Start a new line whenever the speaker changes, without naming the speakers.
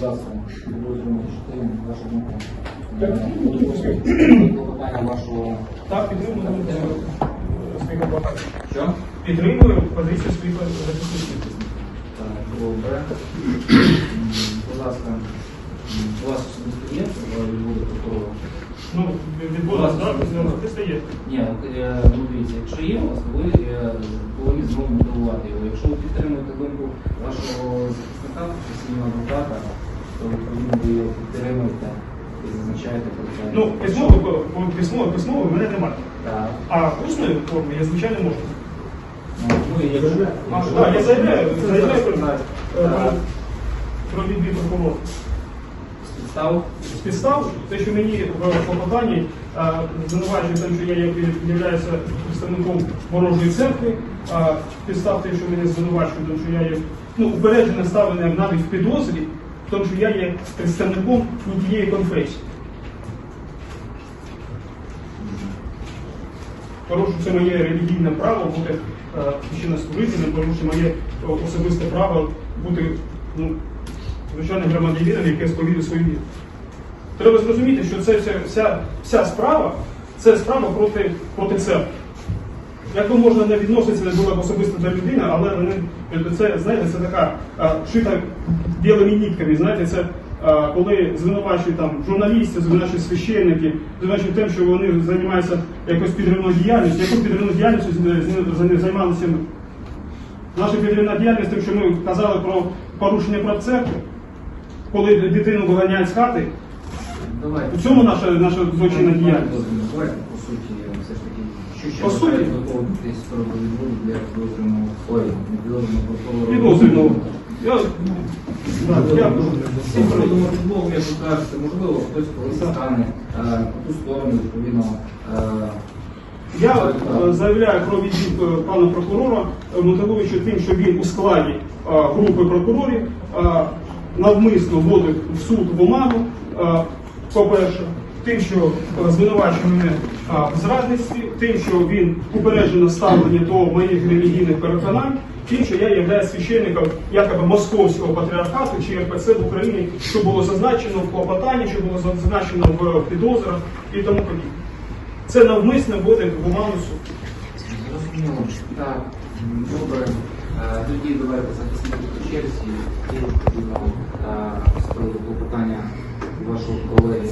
частини, вашу думку. Е, Клопотання вашого.
Так, підтримую е, своїх адвокатів.
Що?
Підтримую позицію своїх захисників.
Так, добре. Будь ласка, у вас особисто є відбуде прокурора?
Ну, відбулося, так, захиста є.
Ні, от, е, ну дивіться, якщо є у вас, то ви е, повинні знову мотивувати його. Якщо ви підтримуєте думку вашого захисника, професійного адвоката, то відповідно ви його підтримуєте і зазначаєте про це.
Ну, письмово, письмово, письмово в мене немає.
Так.
А усної форми я, звичайно, можу.
Ну, і якщо...
А, так, я заявляю, заявляю про, е, про відбір прокурора.
З підстав
З підстав, те, що мені в клопотанні звинувачує тим, що я є- являюся представником ворожої церкви, а підстав те, що мене звинувачує, тому що я є ну, упереджене ставлене навіть в підозрі, тому, що я є представником тієї конфесії. Порушую це моє релігійне право бути е, священнослужителем, порушую моє е, особисте право бути ну, звичайним громадянином, яке сповідує свою віру. Треба зрозуміти, що це вся, вся, вся справа це справа проти, проти церкви. Якби можна не відноситися б особисто до людини, але вони, це, знаєте, це така шита білими нітками. Знаєте, це а, коли звинувачують там журналістів, звинувачують священників, звинувачують тим, що вони займаються якоюсь підривною діяльністю. Яку підривну діяльністю з- займалися ми? Наша підривна діяльність, тим, що ми казали про порушення прав церкви, коли дитину виганяють з хати,
Давайте.
у цьому наша, наша злочинна діяльність.
Давайте, по суті, все ж таки, що ще
По суті?
про для підозрюваного, ой, підозрюваного прокурора.
Підозрюваного. Я, я,
Всім приводом футболу, як ви кажете, можливо, хтось колись стане е, по ту сторону, відповідно, е,
Я е, заявляю про відвід пана прокурора, мотивуючи тим, що він у складі групи прокурорів навмисно вводив в суд в оману, е, по-перше, тим, що е, звинувачує мене е, в зрадництві, тим, що він упереджено ставлення до моїх релігійних переконань, тим, що я являюсь священником якоби московського патріархату чи РПЦ в Україні, що було зазначено в клопотанні, що було зазначено в підозрах і тому подібне. Це навмисне вводить в оману суд.
зрозуміло. Так, добре. Е, Тоді давайте захисники по черзі і е, з приводу клопотання вашого колеги.